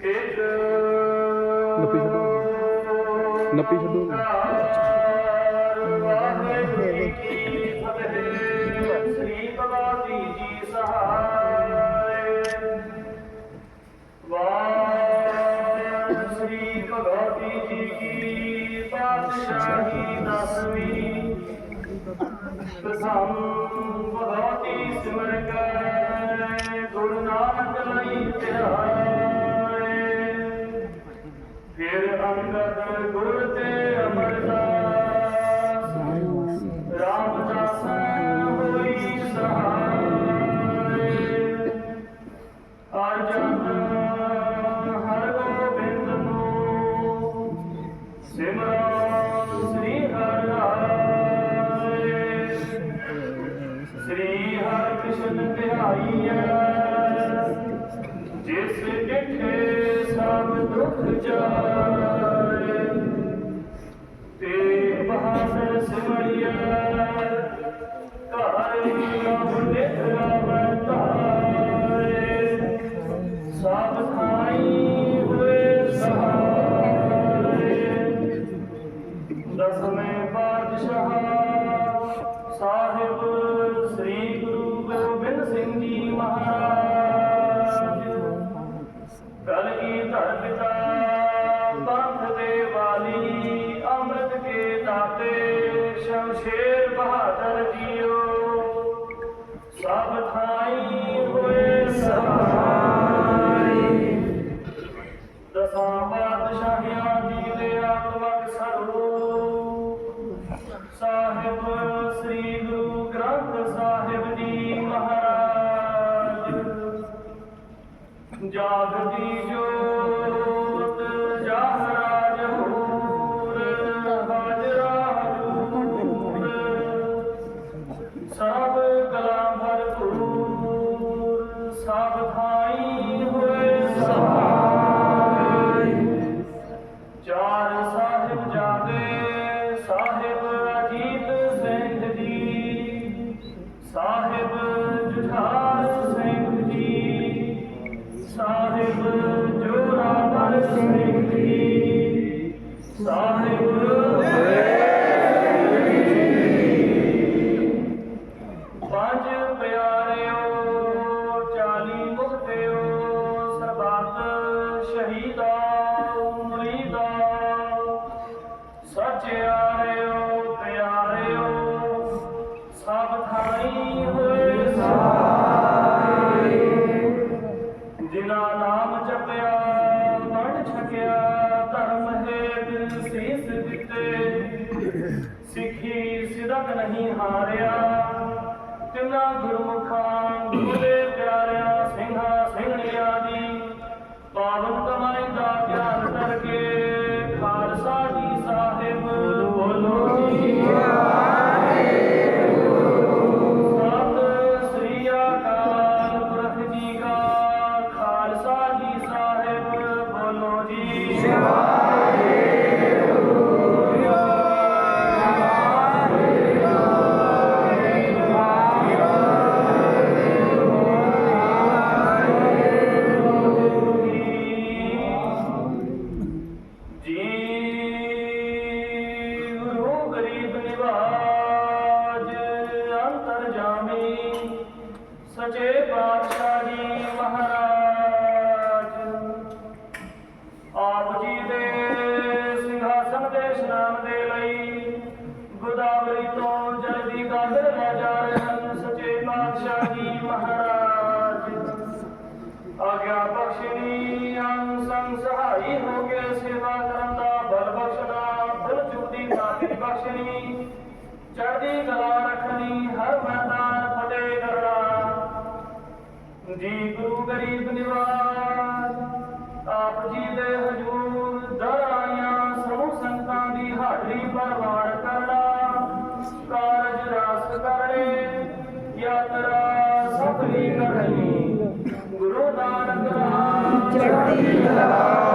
ਨੱਪੀ ਛੱਡੋ। ਨੱਪੀ ਛੱਡੋ। ਸ੍ਰੀ ਭਗਵਤੀ ਜੀ ਕੀ ਪਾਤਸ਼ਾਹੀ ਦਸਵੀਂ ਪ੍ਰਥਮ ਭਗਵਤੀ ਸਿਮਰ ਕੈ ਸਭ ਦੁਖ ਜਾਏ ਤੇ ਬਹਾਦਰ ਸਿਮਰਿਐ ਘਾਇ ਲਹੁ ਨਿਕਲਾਵੈ ਧਾਰੇ। ਸਭ ਥਾਈ ਹੋਏ ਸਹਾਰੇ। ਦਸਵੇਂ ਪਾਤਸ਼ਾਹ ਸਾਹਿਬ, ਸ੍ਰੀ ਗੁਰੂ ਗੋਬਿੰਦ ਸਿੰਘ ਜੀ ਮਹਾਰਾਜ। ਸ੍ਰੀ ਗੁਰੂ ਗ੍ਰੰਥ ਸਾਹਿਬ ਜੀ ਮਹਾਰਾਜ। ਜਾਗਦੀ ਸਾਹਿਬ ਜੋਰਾਵਰ ਸਿੰਘ ਜੀ ਸਾਹਿਬ ਸਿਦਕ ਨਹੀਂ ਹਾਰਿਆ ਤਿਨਾ ਗੁਰਮੁਖਾਂ ਗੁਰੂ ਦੇ ਪਿਆਰਿਆਂ ਸਿੰਘਾਂ ਸਿੰਘਣੀਆਂ ਦੀ ਪਾਵਨ ਅੰਤਰ ਜਾਮੀ, ਸਚੇ ਪਾਤਸ਼ਾਹ ਜੀ ਮਹਾਰਾਜ। ਆਪ ਜੀ ਦੇ ਸਿੰਘਾਸਨ ਦੇ ਇਸ਼ਨਾਨ ਦੇ ਲਈ ਗੋਦਾਵਰੀ ਤੋਂ ਜਲਦੀ ਗਾਦਰ ਲੈ ਜਾ ਰਹੇ ਹਨ ਸਚੇ ਪਾਤਸ਼ਾਹ ਜੀ ਮਹਾਰਾਜ। ਆਗਿਆ ਬਖਸ਼ਣੀ, ਅੰਗ ਸੰਗ ਸਹਾਈ ਹੋ ਕੇ ਸੇਵਾ ਕਰਨ ਦਾ ਬਲ ਬਖਸ਼ਣਾ ਦਿਲ ਚੁੱਦੀ ਤਾਕਤ ਬਖਸ਼ਣੀ। ਚੜ੍ਹਦੀ ਕਲਾ ਜੀ ਗੁਰੂ ਗਰੀਬ ਨਿਵਾਸ, ਆਪ ਜੀ ਦੇ ਹਜੂਰ ਦਰ ਆਈਆਂ ਸਮੂਹ ਸੰਤਾਂ ਦੀ ਹਾਜ਼ਰੀ ਪ੍ਰਵਾਨ ਕਰਨਾ। ਕਾਰਜ ਰਾਸ ਕਰੇ ਯਾਤਰਾ ਸਫਲੀ ਕਰਨੀ ਗੁਰੂ ਨਾਨਕ ਰਾਮ ਚੜ੍ਹਦੀ ਕਲਾ।